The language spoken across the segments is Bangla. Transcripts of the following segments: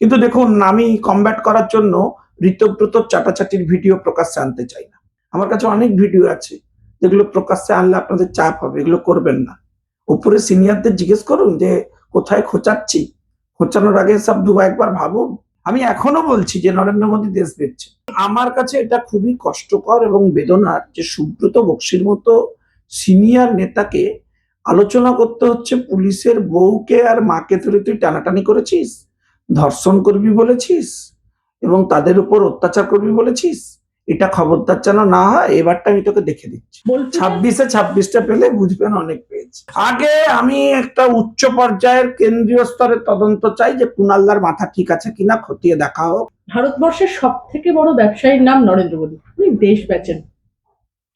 কিন্তু দেখুন, আমি কমব্যাট করার জন্য ঋতব্রত চাটাচাটির ভিডিও প্রকাশ্যে আনতে চাই না। আমার কাছে অনেক ভিডিও আছে, যেগুলো প্রকাশ্যে আনলে আপনাদের চাপ হবে, এগুলো করবেন না। উপরে সিনিয়রদের জিজ্ঞেস করুন যে, কোথায় খোঁচাচ্ছি? খোঁচানোর আগে সব দু একবার ভাবুন। আমি এখনও বলছি যে, নরেন্দ্র মোদী দেশ দেখছে আমার কাছে এটা খুবই কষ্টকর এবং বেদনার যে, সুব্রত বক্সির মতো সিনিয়র নেতাকে আলোচনা করতে হচ্ছে পুলিশের বউকে আর মাকে ধরে তুই টানাটানি করেছিস? ধর্ষণ করবি বলেছিস? এবং তাদের উপর অত্যাচার করবি বলেছিস? এটা খবরদার যেন না হয় এবারটা আমি তোকে দেখে দিচ্ছি। ছাব্বিশে ছাব্বিশটা পেলে বুঝবেন অনেক পেয়েছে। আগে আমি একটা উচ্চ পর্যায়ের কেন্দ্রীয় স্তরের তদন্ত চাই যে কুনাল্লার মাথা ঠিক আছে কিনা খতিয়ে দেখা হোক। ভারতবর্ষের সব থেকে বড় ব্যবসায়ীর নাম নরেন্দ্র মোদী। উনি দেশ বেচেন।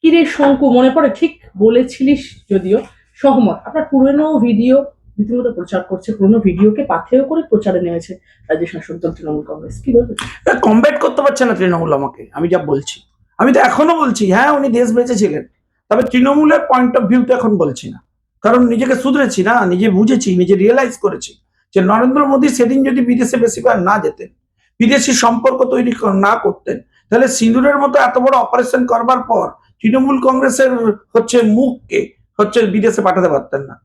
কিরে শঙ্কু মনে পড়ে? ঠিক বলেছিলিস যদিও। সহমত। আপনার পুরনো ভিডিও রীতিমতো প্রচার করছে, পুরনো ভিডিওকে পাথেয় করে প্রচারে নেমেছে রাজ্য শাসক দল তৃণমূল কংগ্রেস। কি বলবেন কমব্যাট করতে পারছে না তৃণমূল আমাকে, আমি যা বলছি। আমি তো এখনও বলছি হ্যাঁ উনি দেশ বেঁচেছিলেন। তবে তৃণমূলের পয়েন্ট অফ ভিউ তো এখন বলছি না। কারণ নিজেকে শুধরেছি না, নিজে বুঝেছি, নিজে রিয়েলাইজ করেছি যে নরেন্দ্র মোদী সেদিন যদি বিদেশে বেশিবার না যেতেন, বিদেশি সম্পর্ক তৈরি না করতেন, তাহলে সিঁদুরের মতো এত বড় অপারেশন করবার পর তৃণমূল কংগ্রেসের হচ্ছে মুখকে হচ্ছে বিদেশে পাঠাতে পারতেন না।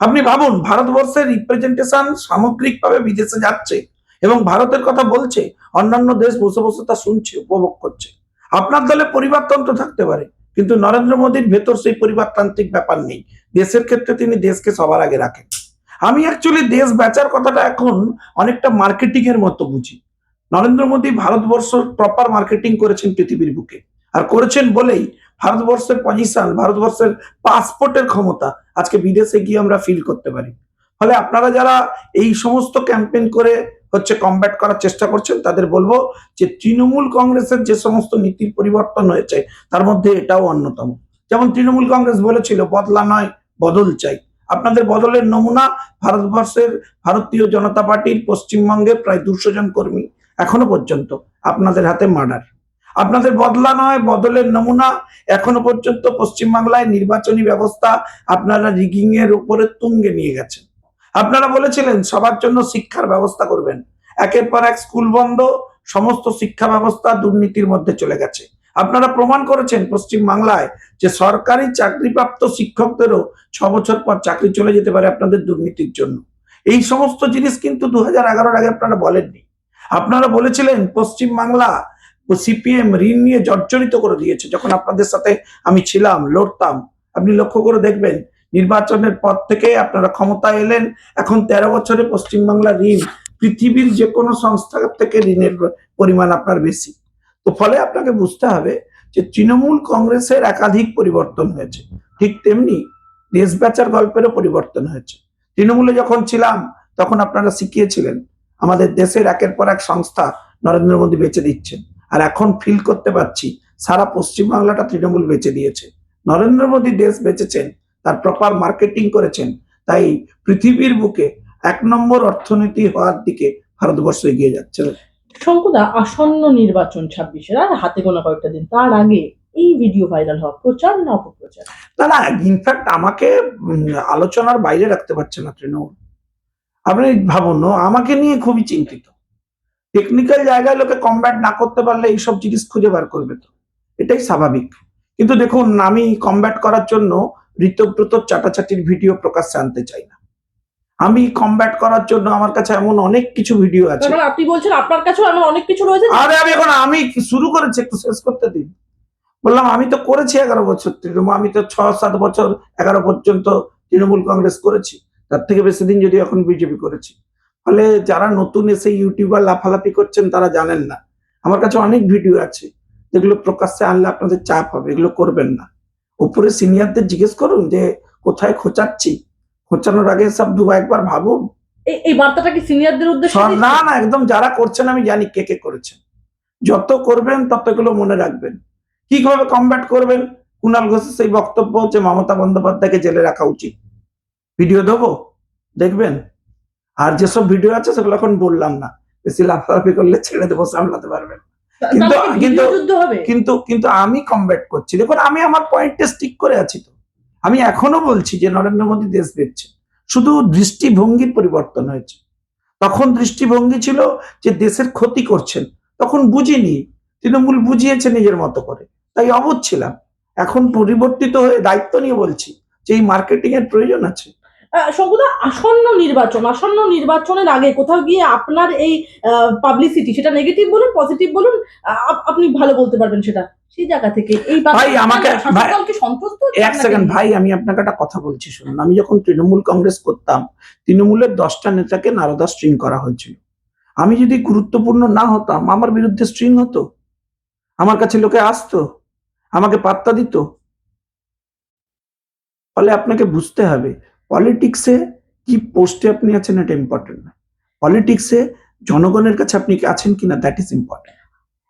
আপনি ভাবুন, ভারতবর্ষের রিপ্রেজেন্টেশন সামগ্রিকভাবে বিদেশে যাচ্ছে এবং ভারতের কথা বলছে, অন্যান্য দেশ বসে বসে তা শুনছে, উপভোগ করছে। আপনার দলে পরিবারতন্ত্র থাকতে পারে, কিন্তু নরেন্দ্র মোদীর ভেতর সেই পরিবারতান্ত্রিক ব্যাপার নেই। দেশের ক্ষেত্রে তিনি দেশকে সবার আগে রাখেন। আমি অ্যাকচুয়ালি দেশ বেচার কথাটা এখন অনেকটা মার্কেটিং এর মতো বুঝি। নরেন্দ্র মোদী ভারতবর্ষ প্রপার মার্কেটিং করেছেন পৃথিবীর বুকে। আর করেছেন বলেই ভারতবর্ষের পজিশন ভারতবর্ষের পাসপোর্টের ক্ষমতা আজকে বিদেশে গিয়ে আমরা ফিল করতে পারি। ফলে আপনারা যারা এই সমস্ত ক্যাম্পেইন করে হচ্ছে কমব্যাট করার চেষ্টা করছেন, তাদের বলব যে তৃণমূল কংগ্রেসের যে সমস্ত নীতির পরিবর্তন হয়েছে, তার মধ্যে এটাও অন্যতম। যেমন তৃণমূল কংগ্রেস বলেছিল, বদলা নয়, বদল চাই। আপনাদের বদলের নমুনা ভারতবর্ষের ভারতীয় জনতা পার্টির পশ্চিমবঙ্গে প্রায় দুশো জন কর্মী এখনও পর্যন্ত আপনাদের হাতে মার্ডার আপনাদের বদলা নয়, বদলের নমুনা। এখনও পর্যন্ত পশ্চিমবাংলায় নির্বাচনী ব্যবস্থা আপনারা রিগিং এর উপরে তুঙ্গে নিয়ে গেছেন। আপনারা বলেছিলেন, সবার জন্য শিক্ষার ব্যবস্থা করবেন। একের পর এক স্কুল বন্ধ, সমস্ত শিক্ষা ব্যবস্থা দুর্নীতির মধ্যে চলে গেছে। আপনারা প্রমাণ করেছেন পশ্চিম বাংলায় যে সরকারি চাকরিপ্রাপ্ত শিক্ষকদেরও ছ বছর পর চাকরি চলে যেতে পারে আপনাদের দুর্নীতির জন্য। এই সমস্ত জিনিস কিন্তু দু হাজার আগে আপনারা বলেননি। আপনারা বলেছিলেন পশ্চিম বাংলা সিপিএম ঋণ নিয়ে জর্জরিত করে দিয়েছে। যখন আপনাদের সাথে আমি ছিলাম, লড়তাম, আপনি লক্ষ্য করে দেখবেন, নির্বাচনের পর থেকে আপনারা ক্ষমতায় এলেন। এখন তেরো বছরে পশ্চিমবাংলার ঋণ, পৃথিবীর যে কোনো সংস্থা থেকে ঋণের পরিমাণ আপনার বেশি। তো ফলে আপনাকে বুঝতে হবে যে তৃণমূল কংগ্রেসের একাধিক পরিবর্তন হয়েছে। ঠিক তেমনি দেশ বেচার গল্পেরও পরিবর্তন হয়েছে। তৃণমূলে যখন ছিলাম, তখন আপনারা শিখিয়েছিলেন, আমাদের দেশের একের পর এক সংস্থা নরেন্দ্র মোদী বেচে দিচ্ছেন। আর এখন ফিল করতে পারছি সারা পশ্চিমবাংলাটা তৃণমূল বেঁচে দিয়েছে। নরেন্দ্র মোদী দেশ বেঁচেছেন তার প্রপার মার্কেটিং করেছেন তাই পৃথিবীর বুকে এক নম্বর অর্থনীতি হওয়ার দিকে ভারতবর্ষ এগিয়ে যাচ্ছে। শঙ্কুদা আসন্ন নির্বাচন ছাব্বিশের আর হাতে গোনা কয়েকটা দিন তার আগে এই ভিডিও ভাইরাল হওয়া প্রচার না অপপ্রচার? না না ইনফ্যাক্ট আমাকে আলোচনার বাইরে রাখতে পারছে না তৃণমূল। আপনি ভাবুন আমাকে নিয়ে খুবই চিন্তিত। টেকনিক্যাল জায়গায় লোকে কমব্যাট না করতে পারলে এইসব জিনিস খুঁজে বার করবে তো। এটাই স্বাভাবিক। কিন্তু দেখুন আমি কমব্যাট করার জন্য ঋতব্রত চাটাচাটির ভিডিও প্রকাশ্যে আনতে চাই না। আমি কমব্যাট করার জন্য আমার কাছে এমন অনেক কিছু ভিডিও আছে। আপনি বলছেন আপনার কাছে এমন অনেক কিছু রয়েছে? আরে আমি এখন আমি শুরু করেছি একটু শেষ করতে দিন। বললাম আমি তো করেছি এগারো বছর তৃণমূল আমি তো ছ সাত বছর এগারো পর্যন্ত তৃণমূল কংগ্রেস করেছি। তার থেকে বেশি দিন যদি এখন বিজেপি করেছি। ফলে যারা নতুন এসে ইউটিউবার লাফালাফি করছেন তারা জানেন না। আমার কাছে অনেক ভিডিও আছে যেগুলো প্রকাশ্যে আনলে আপনাদের চাপ হবে এগুলো করবেন না। উপরে সিনিয়রদের জিজ্ঞেস করুন যে কোথায় খোঁচাচ্ছি? খোঁচানোর আগে সব দু একবার ভাবুন। এই- বার্তাটা কি সিনিয়রদের উদ্দেশ্যে না না একদম যারা করছেন আমি জানি কে কে করেছেন। যত করবেন ততগুলো মনে রাখবেন। কীভাবে কমব্যাট করবেন? কুণাল ঘোষের সেই বক্তব্য হচ্ছে মমতা বন্দ্যোপাধ্যায়কে জেলে রাখা উচিত। ভিডিও দেবো? দেখবেন? আর যেসব ভিডিও আছে সেগুলো এখন বললাম না। বেশি লাফালাফি করলে ছেড়ে দেবো সামলাতে পারবেন। কিন্তু- কিন্তু- কিন্তু কিন্তু আমি কমব্যাট করছি। দেখুন আমি আমার পয়েন্টে স্টিক করে আছি তো। আমি এখনও বলছি যে নরেন্দ্র মোদী দেশ দেখছে শুধু দৃষ্টিভঙ্গির পরিবর্তন হয়েছে। তখন দৃষ্টিভঙ্গি ছিল যে দেশের ক্ষতি করছেন। তখন বুঝিনি। তৃণমূল বুঝিয়েছে নিজের মতো করে। তাই অবুধ ছিলাম। এখন পরিবর্তিত হয়ে দায়িত্ব নিয়ে বলছি যে এই মার্কেটিং এর প্রয়োজন আছে। শঙ্কুদা আসন্ন নির্বাচন আসন্ন নির্বাচনের আগে কোথাও গিয়ে আপনার এই পাবলিসিটি সেটা নেগেটিভ বলুন পজিটিভ বলুন আপনি ভালো বলতে পারবেন সেটা। সেই জায়গা থেকে এই ভাই, আমাকে- সন্তুষ্ট এক সেকেন্ড ভাই আমি আপনাকে একটা কথা বলছি শুনুন। আমি যখন তৃণমূল কংগ্রেস করতাম তৃণমূলের দশটা নেতাকে নারদা স্ট্রিং করা হয়েছিল। আমি যদি গুরুত্বপূর্ণ না হতাম আমার বিরুদ্ধে স্ট্রিং হতো? আমার কাছে লোকে আসতো? আমাকে পাত্তা দিত? ফলে আপনাকে বুঝতে হবে পলিটিক্সে কি পোস্টে আপনি আছেন এটা ইম্পর্টেন্ট না। পলিটিক্সে জনগণের কাছে আপনি আছেন কিনা দ্যাট ইজ ইম্পর্টেন্ট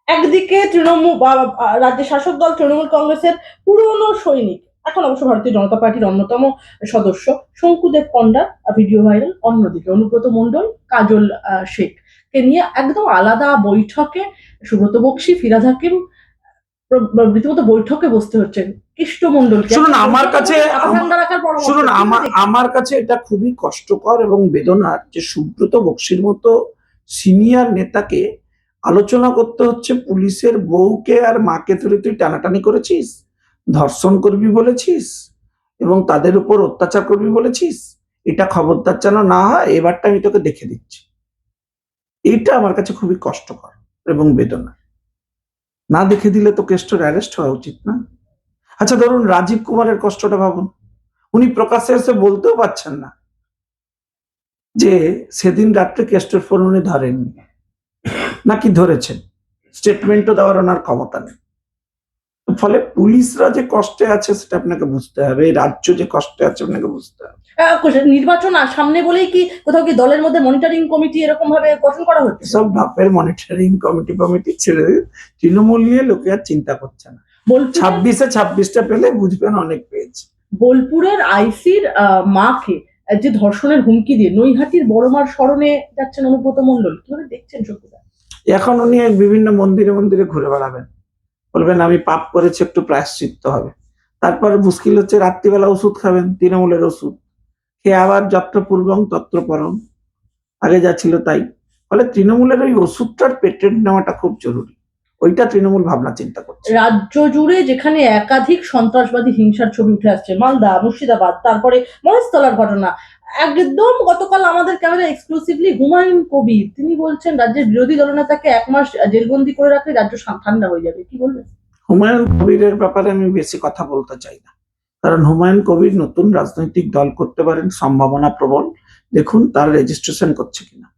একদিকে তৃণমূল বা- শাসক দল, তৃণমূল কংগ্রেসের পুরনো সৈনিক, এখন অবশ্য ভারতীয় জনতা পার্টির অন্যতম সদস্য, শঙ্কুদেব পণ্ডার ভিডিও ভাইরাল, অন্যদিকে অনুব্রত মণ্ডল, কাজল শেখ। কে নিয়ে একদম আলাদা বৈঠকে সুব্রত বক্সি ফিরাদ হাকিম রীতিমতো বৈঠকে বসতে হচ্ছে কৃষ্ণ মণ্ডলকে শুনুন, আমার কাছে- শুনুন আমার আমার কাছে এটা খুবই কষ্টকর এবং বেদনার যে সুব্রত বক্সির মতো সিনিয়র নেতাকে আলোচনা করতে হচ্ছে পুলিশের বউকে আর মাকে ধরে তুই টানাটানি করেছিস? ধর্ষণ করবি বলেছিস? এবং তাদের উপর অত্যাচার করবি বলেছিস? এটা খবরদার যেন না হয় এবারটা আমি তোকে দেখে দিচ্ছি। এটা আমার কাছে খুবই কষ্টকর এবং বেদনা না দেখে দিলে তো কেষ্টর অ্যারেস্ট হওয়া উচিত না? আচ্ছা ধরুন রাজীব কুমারের কষ্টটা ভাবুন। উনি প্রকাশ্যে এসে বলতেও পারছেন না যে সেদিন রাত্রে কেষ্টের ফোন উনি ধরেননি। নাকি ধরেছেন? স্টেটমেন্টও দেওয়ার ওনার ক্ষমতা নেই। ফলে পুলিশরা যে কষ্টে আছে সেটা আপনাকে বুঝতে হবে রাজ্য যে কষ্টে আছে আপনাকে বুঝতে হবে। নির্বাচন সামনে বলেই কি কোথাও কি দলের মধ্যে মনিটরিং কমিটি এরকম ভাবে গঠন করা হচ্ছে? সব বাপের মনিটরিং কমিটি কমিটি ছেড়ে তৃণমূল নিয়ে লোকে আর চিন্তা করছে না। ছাব্বিশে ছাব্বিশটা পেলে বুঝবেন অনেক পেয়েছে। বোলপুরের আইসির মাকে যে ধর্ষণের হুমকি দিয়ে নৈহাটির বড়মার স্মরণে যাচ্ছেন অনুব্রত মণ্ডল। কীভাবে দেখছেন সত্যিটা? এখন উনি বিভিন্ন মন্দিরে মন্দিরে ঘুরে বেড়াবেন। বলবেন, আমি পাপ করেছি, একটু প্রায়শ্চিত্ত হবে। তারপর মুশকিল হচ্ছে, রাত্রিবেলা ওষুধ খাবেন, তৃণমূলের ওষুধ। খেয়ে আবার যত্র পূর্বং তত্র পরম আগে যা ছিল তাই। ফলে তৃণমূলের ওই ওষুধটার পেটেন্ট নেওয়াটা খুব জরুরি। ওইটা তৃণমূল ভাবনা চিন্তা করছে। রাজ্য জুড়ে যেখানে একাধিক সন্ত্রাসবাদী হিংসার ছবি উঠে আসছে, মালদা, মুর্শিদাবাদ, তারপরে মহেশতলার ঘটনা। একদম গতকাল আমাদের ক্যামেরা এক্সক্লুসিভলি হুমায়ুন কবির। তিনি বলছেন, রাজ্যের বিরোধী দলনেতাকে এক মাস জেলবন্দি করে রাখলে রাজ্য ঠান্ডা হয়ে যাবে। কি বলবেন? হুমায়ুন কবিরের ব্যাপারে আমি বেশি কথা বলতে চাই না। কারণ হুমায়ুন কবির নতুন রাজনৈতিক দল করতে পারেন সম্ভাবনা প্রবল। দেখুন, তার রেজিস্ট্রেশন করছে কিনা।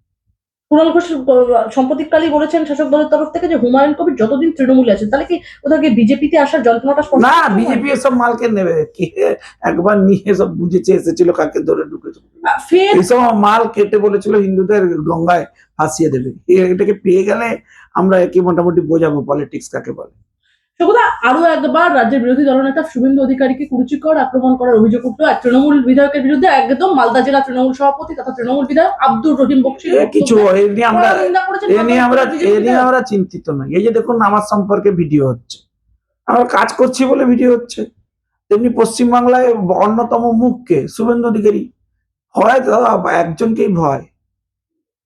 কুণাল ঘোষ কালী বলেছেন শাসক দলের তরফ থেকে যে হুমায়ুন কবির যতদিন তৃণমূলে আছে তাহলে কি কোথাও কি বিজেপিতে আসার যন্ত্রণাটা না? বিজেপি এসব মালকে নেবে। কে একবার নিয়ে সব বুঝেছে এসেছিল কাকে ধরে ঢুকেছে। এসব মাল কেটে বলেছিল হিন্দুদের গঙ্গায় ভাসিয়ে দেবে। এটাকে পেয়ে গেলে আমরা কি মোটামুটি বোঝাবো পলিটিক্স কাকে বলে। সেগুলো আরও একবার রাজ্যের বিরোধী দলনেতা শুভেন্দু অধিকারীকে কুরুচিকর আক্রমণ করার অভিযোগ উঠল। এক তৃণমূল বিধায়কের বিরুদ্ধে একদম মালদা জেলা তৃণমূল সভাপতি তথা তৃণমূল বিধায়ক আব্দুর রহিম বক্সির এ কিছু এ নিয়ে আমরা এ নিয়ে আমরা এ নিয়ে আমরা চিন্তিত নই। এই যে দেখুন আমার সম্পর্কে ভিডিও হচ্ছে। আমরা কাজ করছি বলে ভিডিও হচ্ছে। তেমনি পশ্চিমবাংলায় অন্যতম মুখকে শুভেন্দু অধিকারী ভয় তো একজনকেই ভয়।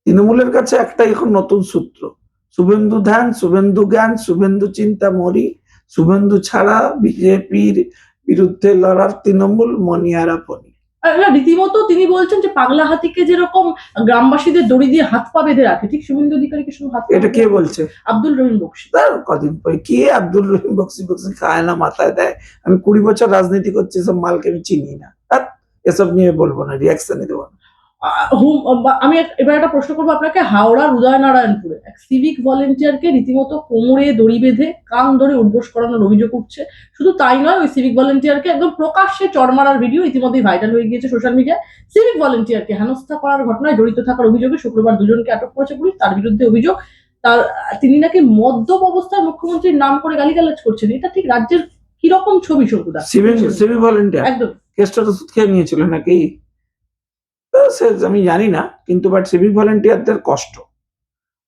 তৃণমূলের কাছে একটাই এখন নতুন সূত্র। শুভেন্দু ধ্যান শুভেন্দু জ্ঞান শুভেন্দু চিন্তা মরি শুভেন্দু ছাড়া বিজেপির বিরুদ্ধে লড়ার তৃণমূল মনিয়ারা পনি রীতিমতো তিনি বলছেন যে পাগলা হাতিকে যেরকম গ্রামবাসীদের দড়ি দিয়ে হাত পা বেঁধে রাখে ঠিক শুভেন্দু অধিকারীকে শুধু হাত এটা কে বলছে? আব্দুল রহিম বক্সি। তার কদিন পরে কে আব্দুল রহিম বক্সি বক্সি খায় না মাথায় দেয়? আমি কুড়ি বছর রাজনীতি করছি সব মালকে আমি চিনি না। এসব নিয়ে বলব না রিয়াকশনই দেবো না। আমি এবার একটা প্রশ্ন করব আপনাকে। হাওড়ার উদয়নারায়ণপুরে এক সিভিক ভলেন্টিয়ারকে রীতিমতো কোমরে দড়ি বেঁধে কান ধরে উদ্বোস করানোর অভিযোগ উঠছে। শুধু তাই নয় ওই সিভিক ভলেন্টিয়ারকে একদম প্রকাশ্যে চড় মারার ভিডিও ইতিমধ্যেই ভাইরাল হয়ে গিয়েছে সোশ্যাল মিডিয়ায় সিভিক ভলেন্টিয়ারকে হেনস্থা করার ঘটনায় জড়িত থাকার অভিযোগে শুক্রবার দুজনকে আটক করেছে পুলিশ। তার বিরুদ্ধে অভিযোগ তার তিনি নাকি মদ্যপ অবস্থায় মুখ্যমন্ত্রীর নাম করে গালিগালাজ করছেন। এটা ঠিক রাজ্যের কীরকম ছবি শঙ্কুদা? সিভিল ভলেন্টিয়ার একদম। কেসটা তো খেয়ে নিয়েছিল নাকি? সে আমি জানি না কিন্তু বাট সিভিক ভলেন্টিয়ারদের কষ্ট।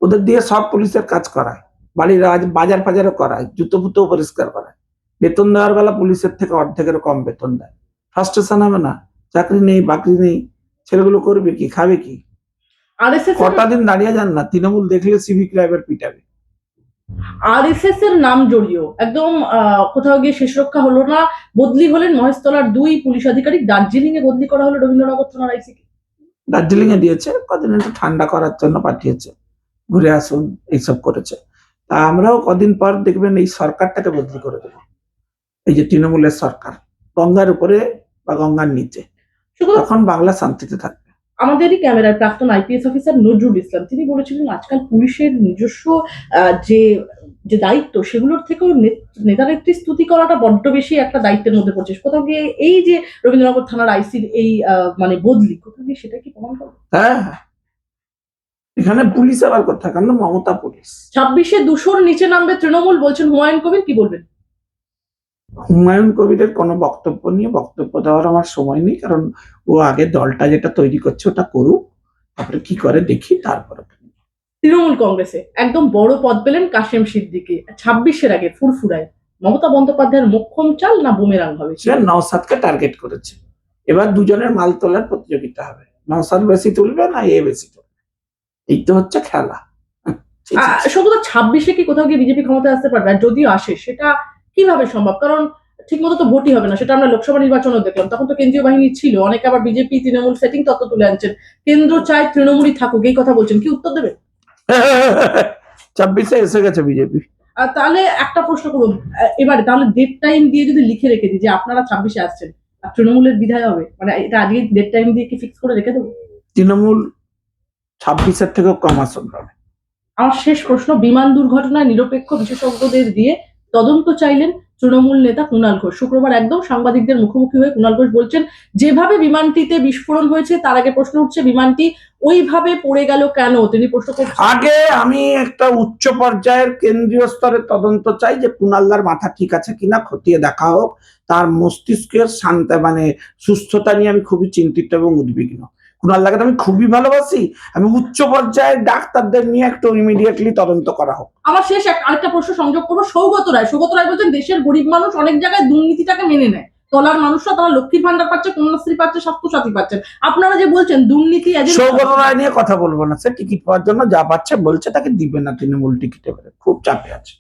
ওদের দিয়ে সব পুলিশের কাজ করায় বাড়ির বাজার ফাজারও করায় জুতো ফুতো পরিষ্কার করায়। বেতন দেওয়ার বেলা পুলিশের থেকে অর্ধেকের কম বেতন দেয়। ফ্রাস্ট্রেশন হবে না চাকরি নেই বাকরি নেই ছেলেগুলো করবে কি খাবে কি? কটা দিন দাঁড়িয়ে যান না তৃণমূল দেখলে সিভিক ক্রাইমের পিটাবে। আরএসএস এর নাম জড়িয়ে একদম কোথাও গিয়ে শেষ রক্ষা হলো না। বদলি হলেন মহেশতলার দুই পুলিশ আধিকারিক দার্জিলিং এ বদলি করা হলো রবীন্দ্রনগর থানার আইসিকে। দার্জিলিং এ দিয়েছে কদিন একটু ঠান্ডা করার জন্য পাঠিয়েছে ঘুরে আসুন এইসব করেছে। তা আমরাও কদিন পর দেখবেন এই সরকারটাকে বদলি করে দেবো। এই যে তৃণমূলের সরকার গঙ্গার উপরে বা গঙ্গার নিচে। তখন বাংলা শান্তিতে থাকবে। আমাদেরই ক্যামেরার প্রাক্তন আইপিএস অফিসার নজরুল ইসলাম। তিনি বলেছিলেন আজকাল পুলিশের নিজস্ব যে যে দায়িত্ব সেগুলোর থেকেও নে- নেতা নেত্রী স্তুতি করাটা বড্ড বেশি একটা দায়িত্বের মধ্যে পড়ছে। কোথাও গিয়ে এই যে রবীন্দ্রনগর থানার আইসির এই মানে বদলি কোথাও গিয়ে সেটা কি প্রমাণ করে হ্যাঁ এখানে পুলিশ আবার কথা কারণ মমতা পুলিশ। ছাব্বিশে দুশোর নিচে নামবে তৃণমূল বলছেন হুমায়ুন কবির কি বলবেন? হুমায়ুন কবিরের কোনো বক্তব্য নিয়ে বক্তব্য দেওয়ার আমার সময় নেই কারণ ও আগে দলটা যেটা তৈরি করছে ওটা করুক তারপরে কি করে দেখি তারপরে তৃণমূল কংগ্রেসে একদম বড় পদ পেলেন কাশেম সিদ্দিকি ছাব্বিশের আগে ফুরফুরায়। মমতা বন্দ্যোপাধ্যায়ের মোক্ষম চাল না বুমেরাং হবে? সে নওসাদকে টার্গেট করেছে। এবার দুজনের মাল তোলার প্রতিযোগিতা হবে। নওসাদ বেশি তুলবে না এ বেশি তুলবে? এই তো হচ্ছে খেলা। সম্ভবত ছাব্বিশে কি কোথাও গিয়ে বিজেপি ক্ষমতায় আসতে পারবে? আর যদিও আসে সেটা কীভাবে সম্ভব? কারণ ঠিক মতো তো ভোটই হবে না সেটা আমরা লোকসভা নির্বাচনও দেখলাম। তখন তো কেন্দ্রীয় বাহিনী ছিল অনেকে আবার বিজেপি তৃণমূল সেটিং তত্ত্ব তুলে আনছেন। কেন্দ্র চায় তৃণমূলই থাকুক এই কথা বলছেন। কি উত্তর দেবে ছাব্বিশে এসে গেছে বিজেপি। আর তাহলে একটা প্রশ্ন করুন। এবারে তাহলে ডেট টাইম দিয়ে যদি লিখে রেখে দিই যে আপনারা ছাব্বিশে আসছেন আর তৃণমূলের বিধায় হবে মানে এটা আজকে ডেট টাইম দিয়ে কি ফিক্স করে রেখে দেবো? তৃণমূল ছাব্বিশের থেকেও কম আসন পাবে। আমার শেষ প্রশ্ন বিমান দুর্ঘটনায় নিরপেক্ষ বিশেষজ্ঞদের দিয়ে তদন্ত চাইলেন তৃণমূল নেতা কুণাল ঘোষ। শুক্রবার একদম সাংবাদিকদের মুখোমুখি হয়ে কুণাল ঘোষ বলছেন, যেভাবে বিমানটিতে বিস্ফোরণ হয়েছে, তার আগে প্রশ্ন উঠছে, বিমানটি ওইভাবে পড়ে গেল কেন? তিনি প্রশ্ন করছেন। আগে আমি একটা উচ্চ পর্যায়ের কেন্দ্রীয় স্তরের তদন্ত চাই যে কুনাল্লার মাথা ঠিক আছে কিনা, খতিয়ে দেখা হোক। তার মস্তিষ্কের শান্ত মানে সুস্থতা নিয়ে আমি খুবই চিন্তিত এবং উদ্বিগ্ন। কুনাল্লাকে তো আমি খুবই ভালোবাসি। আমি উচ্চ পর্যায়ের ডাক্তারদের নিয়ে একটু ইমিডিয়েটলি তদন্ত করা হোক। আমার শেষ আরেকটা প্রশ্ন সংযোগ করব। সৌগত রায়। সৌগত রায় বলছেন দেশের গরিব মানুষ অনেক জায়গায় দুর্নীতিটাকে মেনে নেয়। তলার মানুষরা তারা লক্ষ্মীর ভান্ডার পাচ্ছে কন্যাশ্রী পাচ্ছে স্বাস্থ্যসাথী পাচ্ছেন আপনারা যে বলছেন দুর্নীতি সৌগত রায় নিয়ে কথা বলব না সে টিকিট পাওয়ার জন্য যা পাচ্ছে বলছে তাকে দিবে না তৃণমূল টিকিটে খুব চাপে আছে।